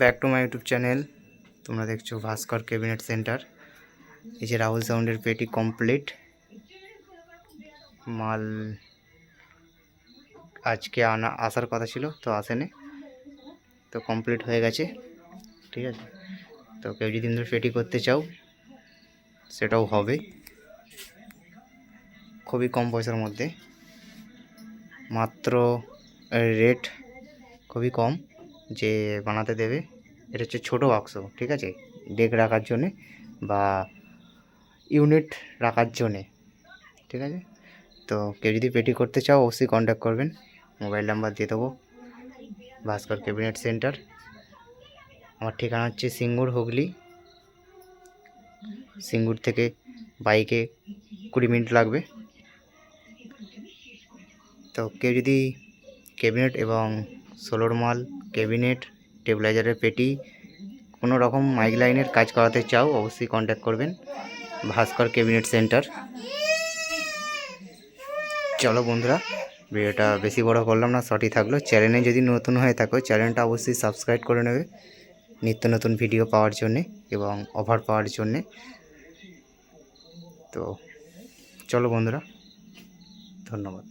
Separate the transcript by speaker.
Speaker 1: Back to my YouTube channel. তোমরা দেখছ ভাস্কর cabinet centre. এই যে রাহুল সাউন্ডের পেটি কমপ্লিট। মাল আজকে আনা, আসার কথা ছিল, তো আসেনি। তো কমপ্লিট হয়ে গেছে। ঠিক আছে? তো কেউ যদি তোমরা পেটি করতে চাও, সেটাও হবে। খুবই কম পয়সার মধ্যে। মাত্র রেট খুবই কম। যে বানাতে দেবে, এটা হচ্ছে ছোটো বাক্স ঠিক আছে? ডেক রাখার জন্যে বা ইউনিট রাখার জন্যে, ঠিক আছে? তো কেউ যদি পেটি করতে চাও, অবশ্যই কন্ট্যাক্ট করবেন। মোবাইল নাম্বার দিয়ে দেবো। ভাস্কর ক্যাবিনেট সেন্টার আমার ঠিকানা হচ্ছে সিঙ্গুর হুগলি। সিঙ্গুর থেকে বাইকে কুড়ি মিনিট লাগবে। তো কেউ যদি ক্যাবিনেট এবং সোলোর মাল ক্যাবিনেট টেবিলাইজারের পেটি, কোনো রকম মাইক লাইনের কাজ করাতে চাও অবশ্যই কন্ট্যাক্ট করবেন। Bhaskar cabinet centre. চলো বন্ধুরা, ভিডিওটা বেশি বড় করলাম না শর্টই থাকল। চ্যানেলে যদি নতুন হয়ে থাকো চ্যানেলটা অবশ্যই সাবস্ক্রাইব করে নেবে নিত্য নতুন ভিডিও পাওয়ার জন্যে এবং অফার পাওয়ার জন্যে। তো, চলো বন্ধুরা, ধন্যবাদ।